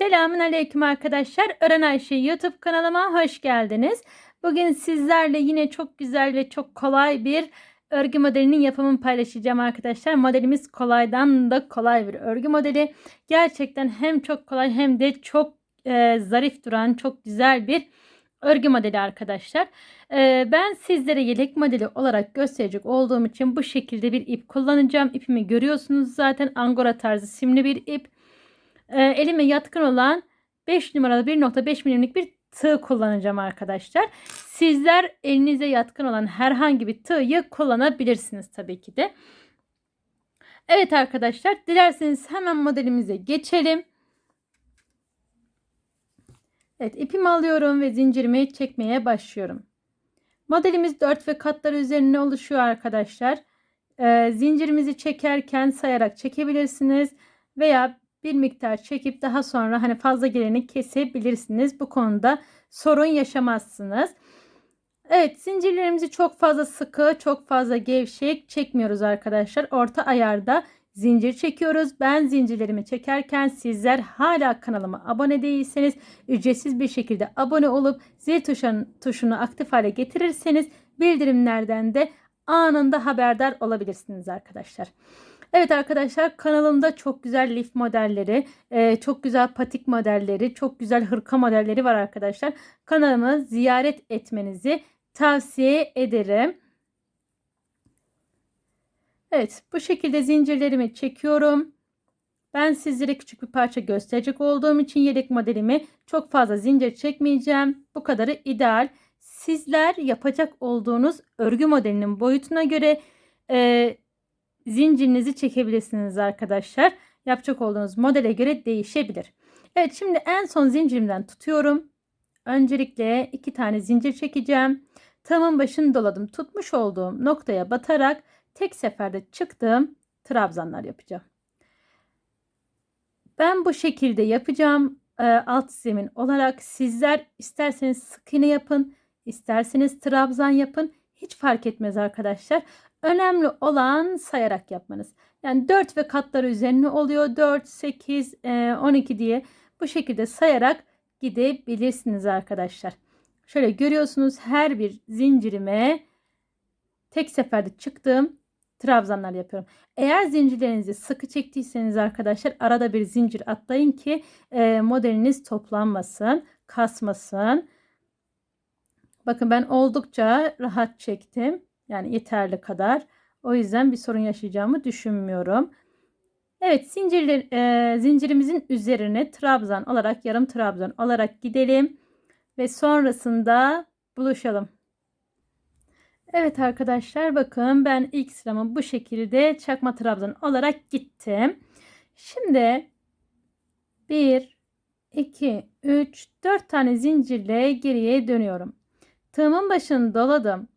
Selamun Aleyküm arkadaşlar. Öğren Ayşe YouTube kanalıma hoş geldiniz. Bugün sizlerle yine çok güzel ve çok kolay bir örgü modelinin yapımını paylaşacağım arkadaşlar. Modelimiz kolaydan da kolay bir örgü modeli. Gerçekten hem çok kolay hem de çok e, zarif duran çok güzel bir örgü modeli arkadaşlar. E, ben sizlere yelek modeli olarak gösterecek olduğum için bu şekilde bir ip kullanacağım. İpimi görüyorsunuz zaten angora tarzı simli bir ip e, elime yatkın olan 5 numaralı 1.5 milimlik bir tığ kullanacağım arkadaşlar. Sizler elinize yatkın olan herhangi bir tığı kullanabilirsiniz tabii ki de. Evet arkadaşlar dilerseniz hemen modelimize geçelim. Evet ipimi alıyorum ve zincirimi çekmeye başlıyorum. Modelimiz 4 ve katlar üzerine oluşuyor arkadaşlar. Ee, zincirimizi çekerken sayarak çekebilirsiniz veya bir miktar çekip daha sonra hani fazla geleni kesebilirsiniz. Bu konuda sorun yaşamazsınız. Evet zincirlerimizi çok fazla sıkı çok fazla gevşek çekmiyoruz arkadaşlar. Orta ayarda zincir çekiyoruz. Ben zincirlerimi çekerken sizler hala kanalıma abone değilseniz ücretsiz bir şekilde abone olup zil tuşun, tuşunu aktif hale getirirseniz bildirimlerden de anında haberdar olabilirsiniz arkadaşlar. Evet arkadaşlar kanalımda çok güzel lif modelleri, e, çok güzel patik modelleri, çok güzel hırka modelleri var arkadaşlar. Kanalımı ziyaret etmenizi tavsiye ederim. Evet bu şekilde zincirlerimi çekiyorum. Ben sizlere küçük bir parça gösterecek olduğum için yedek modelimi çok fazla zincir çekmeyeceğim. Bu kadarı ideal. Sizler yapacak olduğunuz örgü modelinin boyutuna göre e, zincirinizi çekebilirsiniz arkadaşlar. Yapacak olduğunuz modele göre değişebilir. Evet şimdi en son zincirimden tutuyorum. Öncelikle iki tane zincir çekeceğim. Tığımın başını doladım. Tutmuş olduğum noktaya batarak tek seferde çıktığım trabzanlar yapacağım. Ben bu şekilde yapacağım. E, alt zemin olarak sizler isterseniz sık iğne yapın, isterseniz trabzan yapın. Hiç fark etmez arkadaşlar. Önemli olan sayarak yapmanız. Yani 4 ve katları üzerine oluyor. 4, 8, 12 diye bu şekilde sayarak gidebilirsiniz arkadaşlar. Şöyle görüyorsunuz her bir zincirime tek seferde çıktığım trabzanlar yapıyorum. Eğer zincirlerinizi sıkı çektiyseniz arkadaşlar arada bir zincir atlayın ki e, modeliniz toplanmasın, kasmasın. Bakın ben oldukça rahat çektim. Yani yeterli kadar. O yüzden bir sorun yaşayacağımı düşünmüyorum. Evet zincirler, e, zincirimizin üzerine trabzan olarak yarım trabzan olarak gidelim. Ve sonrasında buluşalım. Evet arkadaşlar bakın ben ilk sıramı bu şekilde çakma trabzan olarak gittim. Şimdi 1, 2, 3, 4 tane zincirle geriye dönüyorum. Tığımın başını doladım.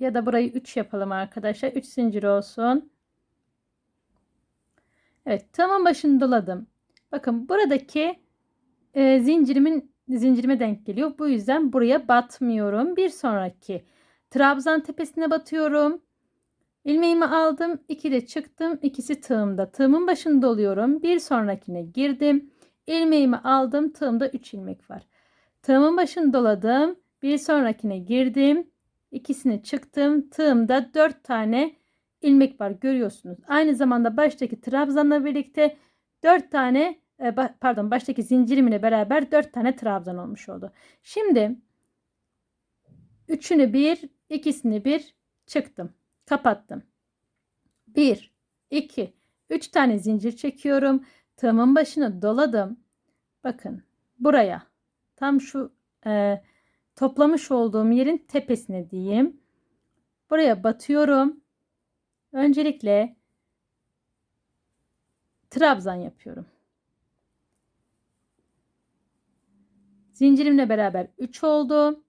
Ya da burayı 3 yapalım arkadaşlar. 3 zincir olsun. Evet tığımın başını doladım. Bakın buradaki e, zincirimin zincirime denk geliyor. Bu yüzden buraya batmıyorum. Bir sonraki trabzan tepesine batıyorum. İlmeğimi aldım. 2 de çıktım. İkisi tığımda. Tığımın başını doluyorum. Bir sonrakine girdim. İlmeğimi aldım. Tığımda 3 ilmek var. Tığımın başını doladım. Bir sonrakine girdim ikisini çıktım. Tığımda 4 tane ilmek var görüyorsunuz. Aynı zamanda baştaki trabzanla birlikte 4 tane e, pardon baştaki zincirim ile beraber 4 tane trabzan olmuş oldu. Şimdi üçünü bir, ikisini bir çıktım. Kapattım. 1 2 3 tane zincir çekiyorum. Tığımın başını doladım. Bakın buraya tam şu e, toplamış olduğum yerin tepesine diyeyim. Buraya batıyorum. Öncelikle trabzan yapıyorum. Zincirimle beraber 3 oldu.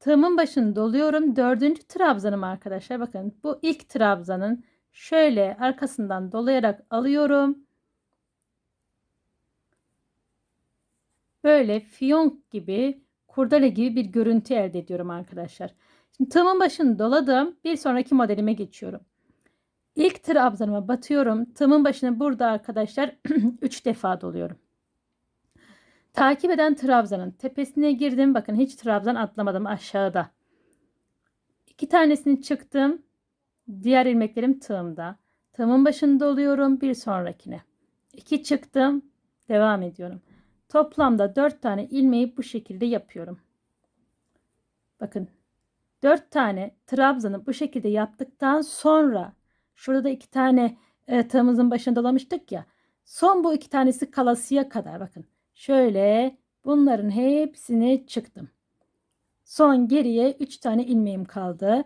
Tığımın başını doluyorum. Dördüncü trabzanım arkadaşlar. Bakın bu ilk trabzanın şöyle arkasından dolayarak alıyorum. Böyle fiyonk gibi kurdele gibi bir görüntü elde ediyorum arkadaşlar. Şimdi tığımın başını doladım. Bir sonraki modelime geçiyorum. İlk trabzanıma batıyorum. Tığımın başını burada arkadaşlar 3 defa doluyorum. Takip eden trabzanın tepesine girdim. Bakın hiç trabzan atlamadım aşağıda. İki tanesini çıktım. Diğer ilmeklerim tığımda. Tığımın başında oluyorum bir sonrakine. İki çıktım. Devam ediyorum. Toplamda dört tane ilmeği bu şekilde yapıyorum. Bakın dört tane trabzanı bu şekilde yaptıktan sonra şurada da iki tane e, tığımızın başında dolamıştık ya. Son bu iki tanesi kalasıya kadar bakın. Şöyle bunların hepsini çıktım. Son geriye 3 tane ilmeğim kaldı.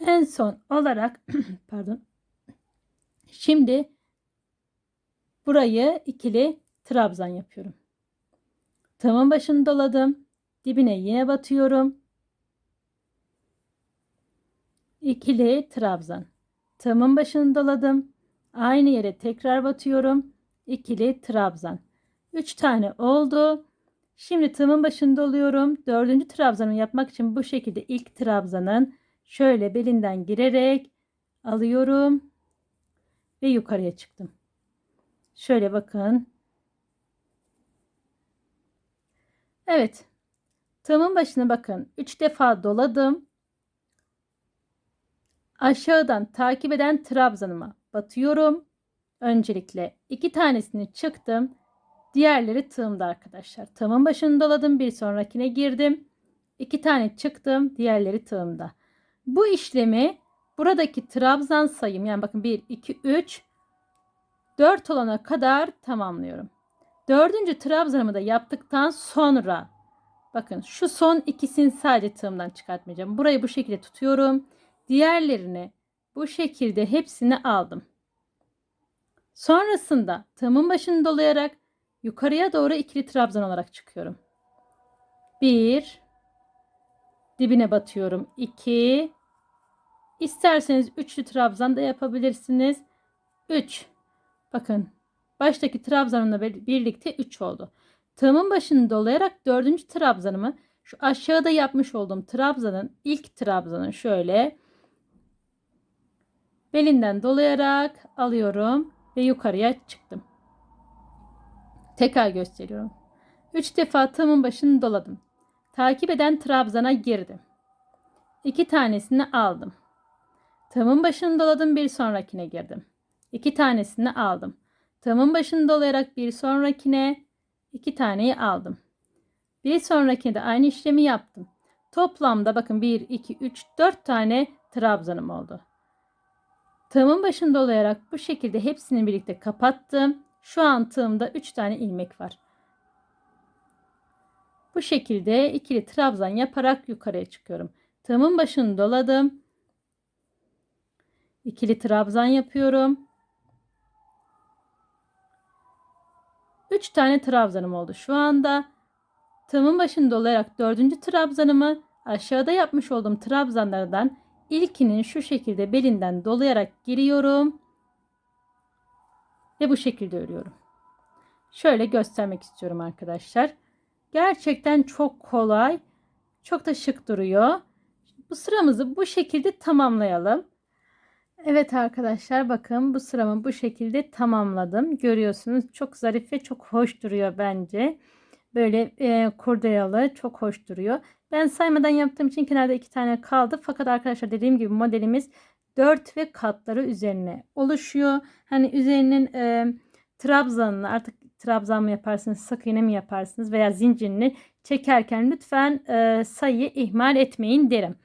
En son olarak pardon. Şimdi burayı ikili trabzan yapıyorum. Tığımın başını doladım. Dibine yine batıyorum. İkili trabzan. Tığımın başını doladım. Aynı yere tekrar batıyorum. İkili trabzan. 3 tane oldu. Şimdi tığımın başında oluyorum. Dördüncü trabzanı yapmak için bu şekilde ilk trabzanın şöyle belinden girerek alıyorum ve yukarıya çıktım. Şöyle bakın. Evet. Tığımın başına bakın. 3 defa doladım. Aşağıdan takip eden trabzanıma batıyorum. Öncelikle iki tanesini çıktım. Diğerleri tığımda arkadaşlar. Tığımın başını doladım. Bir sonrakine girdim. İki tane çıktım. Diğerleri tığımda. Bu işlemi buradaki trabzan sayım yani bakın 1, 2, 3, 4 olana kadar tamamlıyorum. Dördüncü trabzanımı da yaptıktan sonra bakın şu son ikisini sadece tığımdan çıkartmayacağım. Burayı bu şekilde tutuyorum. Diğerlerini bu şekilde hepsini aldım. Sonrasında tığımın başını dolayarak yukarıya doğru ikili trabzan olarak çıkıyorum. 1 dibine batıyorum. 2 İsterseniz üçlü trabzan da yapabilirsiniz. 3 bakın baştaki trabzanımla birlikte 3 oldu. Tığımın başını dolayarak dördüncü trabzanımı şu aşağıda yapmış olduğum trabzanın ilk trabzanın şöyle belinden dolayarak alıyorum ve yukarıya çıktım. Tekrar gösteriyorum. 3 defa tığımın başını doladım. Takip eden trabzana girdim. 2 tanesini aldım. Tığımın başını doladım bir sonrakine girdim. 2 tanesini aldım. Tığımın başını dolayarak bir sonrakine 2 taneyi aldım. Bir sonrakine de aynı işlemi yaptım. Toplamda bakın 1, 2, 3, 4 tane trabzanım oldu. Tığımın başını dolayarak bu şekilde hepsini birlikte kapattım. Şu an tığımda 3 tane ilmek var. Bu şekilde ikili trabzan yaparak yukarıya çıkıyorum. Tığımın başını doladım. İkili trabzan yapıyorum. 3 tane trabzanım oldu şu anda. Tığımın başını dolayarak dördüncü trabzanımı aşağıda yapmış olduğum trabzanlardan ilkinin şu şekilde belinden dolayarak giriyorum. Ve bu şekilde örüyorum. Şöyle göstermek istiyorum arkadaşlar. Gerçekten çok kolay. Çok da şık duruyor. Bu sıramızı bu şekilde tamamlayalım. Evet arkadaşlar bakın bu sıramı bu şekilde tamamladım. Görüyorsunuz çok zarif ve çok hoş duruyor bence. Böyle e, kurdelalı çok hoş duruyor. Ben saymadan yaptığım için kenarda iki tane kaldı. Fakat arkadaşlar dediğim gibi modelimiz 4 ve katları üzerine oluşuyor. Hani üzerinin e, trabzanını artık trabzan mı yaparsınız, sık iğne mi yaparsınız veya zincirini çekerken lütfen e, sayıyı ihmal etmeyin derim.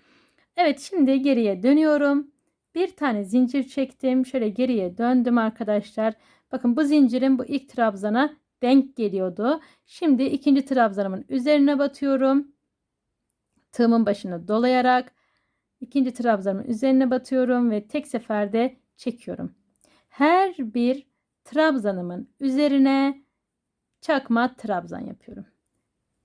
Evet şimdi geriye dönüyorum. Bir tane zincir çektim. Şöyle geriye döndüm arkadaşlar. Bakın bu zincirin bu ilk trabzana denk geliyordu. Şimdi ikinci trabzanımın üzerine batıyorum. Tığımın başını dolayarak ikinci trabzanımın üzerine batıyorum ve tek seferde çekiyorum. Her bir trabzanımın üzerine çakma trabzan yapıyorum.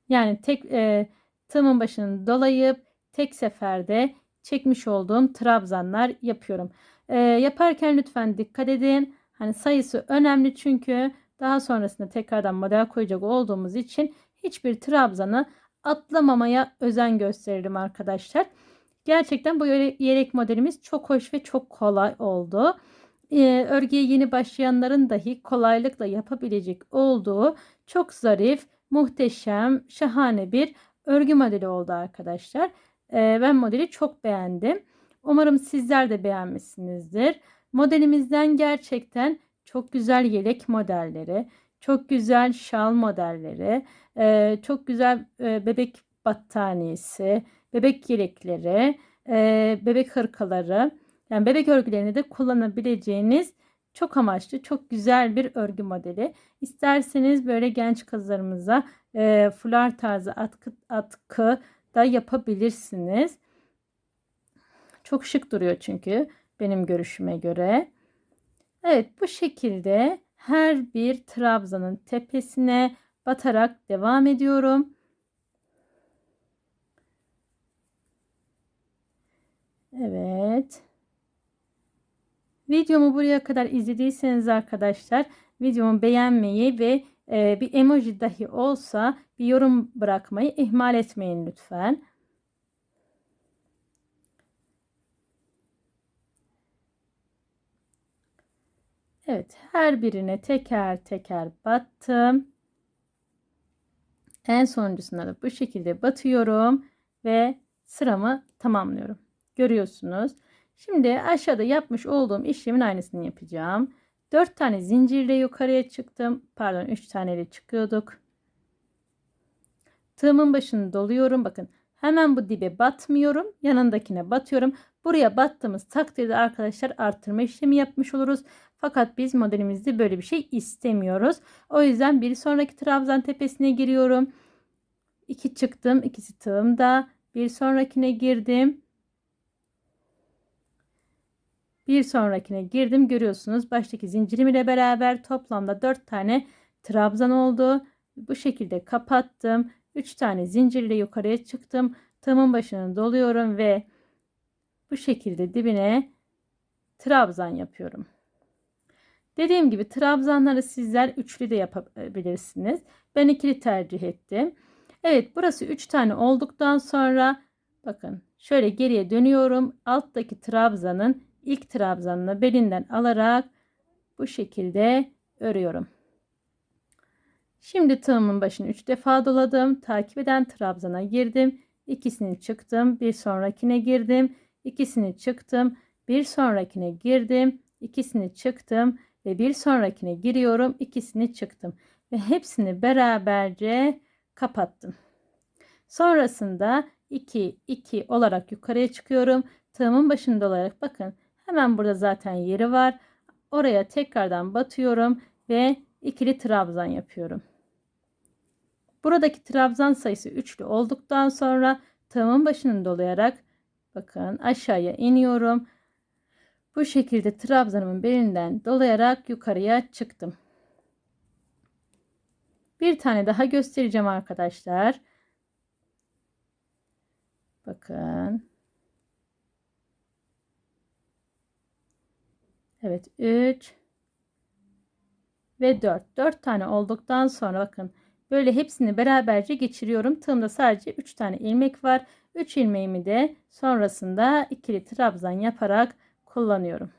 Yani tek e, tığımın başını dolayıp tek seferde çekmiş olduğum trabzanlar yapıyorum. E, yaparken lütfen dikkat edin. Hani sayısı önemli çünkü daha sonrasında tekrardan model koyacak olduğumuz için hiçbir trabzanı atlamamaya özen gösteririm arkadaşlar. Gerçekten bu yelek modelimiz çok hoş ve çok kolay oldu. Ee, örgüye yeni başlayanların dahi kolaylıkla yapabilecek olduğu çok zarif, muhteşem, şahane bir örgü modeli oldu arkadaşlar. Ee, ben modeli çok beğendim. Umarım sizler de beğenmişsinizdir. Modelimizden gerçekten çok güzel yelek modelleri, çok güzel şal modelleri, e, çok güzel e, bebek battaniyesi, bebek yelekleri, e, bebek hırkaları, yani bebek örgülerini de kullanabileceğiniz çok amaçlı, çok güzel bir örgü modeli. İsterseniz böyle genç kızlarımıza e, fular tarzı atkı, atkı da yapabilirsiniz. Çok şık duruyor çünkü benim görüşüme göre. Evet bu şekilde her bir trabzanın tepesine batarak devam ediyorum. Evet. Videomu buraya kadar izlediyseniz arkadaşlar videomu beğenmeyi ve e, bir emoji dahi olsa bir yorum bırakmayı ihmal etmeyin lütfen. Evet her birine teker teker battım. En sonuncusuna da bu şekilde batıyorum ve sıramı tamamlıyorum. Görüyorsunuz. Şimdi aşağıda yapmış olduğum işlemin aynısını yapacağım. 4 tane zincirle yukarıya çıktım. Pardon 3 taneyle çıkıyorduk. Tığımın başını doluyorum. Bakın hemen bu dibe batmıyorum. Yanındakine batıyorum. Buraya battığımız takdirde arkadaşlar arttırma işlemi yapmış oluruz. Fakat biz modelimizde böyle bir şey istemiyoruz. O yüzden bir sonraki trabzan tepesine giriyorum. 2 çıktım. ikisi tığımda. Bir sonrakine girdim. Bir sonrakine girdim. Görüyorsunuz baştaki zincirim ile beraber toplamda 4 tane trabzan oldu. Bu şekilde kapattım. 3 tane zincirle yukarıya çıktım. Tığımın başını doluyorum ve bu şekilde dibine trabzan yapıyorum. Dediğim gibi trabzanları sizler üçlü de yapabilirsiniz. Ben ikili tercih ettim. Evet burası 3 tane olduktan sonra bakın şöyle geriye dönüyorum. Alttaki trabzanın ilk trabzanını belinden alarak bu şekilde örüyorum. Şimdi tığımın başını 3 defa doladım. Takip eden trabzana girdim. İkisini çıktım. Bir sonrakine girdim. İkisini çıktım. Bir sonrakine girdim. İkisini çıktım ve bir sonrakine giriyorum. İkisini çıktım ve hepsini beraberce kapattım. Sonrasında 2 2 olarak yukarıya çıkıyorum. Tığımın başında olarak bakın hemen burada zaten yeri var. Oraya tekrardan batıyorum ve ikili trabzan yapıyorum. Buradaki trabzan sayısı üçlü olduktan sonra tığımın başını dolayarak bakın aşağıya iniyorum. Bu şekilde trabzanımın belinden dolayarak yukarıya çıktım. Bir tane daha göstereceğim arkadaşlar. Bakın. Evet 3 ve 4. 4 tane olduktan sonra bakın böyle hepsini beraberce geçiriyorum. Tığımda sadece 3 tane ilmek var. 3 ilmeğimi de sonrasında ikili trabzan yaparak kullanıyorum.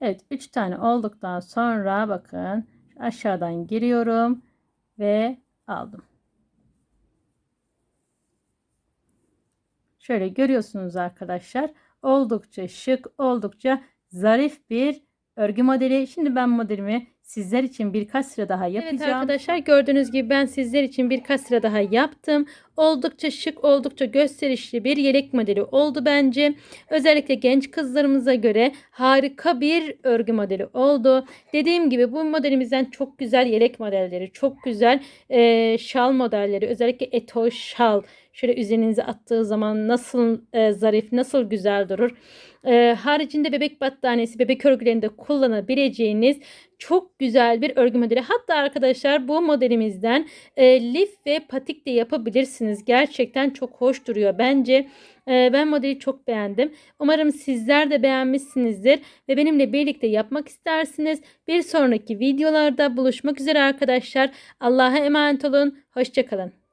Evet 3 tane olduktan sonra bakın aşağıdan giriyorum ve aldım. Şöyle görüyorsunuz arkadaşlar. Oldukça şık, oldukça zarif bir örgü modeli. Şimdi ben modelimi sizler için birkaç sıra daha yapacağım. Evet arkadaşlar gördüğünüz gibi ben sizler için birkaç sıra daha yaptım. Oldukça şık, oldukça gösterişli bir yelek modeli oldu bence. Özellikle genç kızlarımıza göre harika bir örgü modeli oldu. Dediğim gibi bu modelimizden çok güzel yelek modelleri, çok güzel e, şal modelleri, özellikle eto şal şöyle üzerinize attığı zaman nasıl e, zarif, nasıl güzel durur. E, haricinde bebek battaniyesi, bebek örgülerinde kullanabileceğiniz çok güzel bir örgü modeli. Hatta arkadaşlar bu modelimizden e, lif ve patik de yapabilirsiniz. Gerçekten çok hoş duruyor bence. E, ben modeli çok beğendim. Umarım sizler de beğenmişsinizdir ve benimle birlikte yapmak istersiniz. Bir sonraki videolarda buluşmak üzere arkadaşlar. Allah'a emanet olun. Hoşçakalın.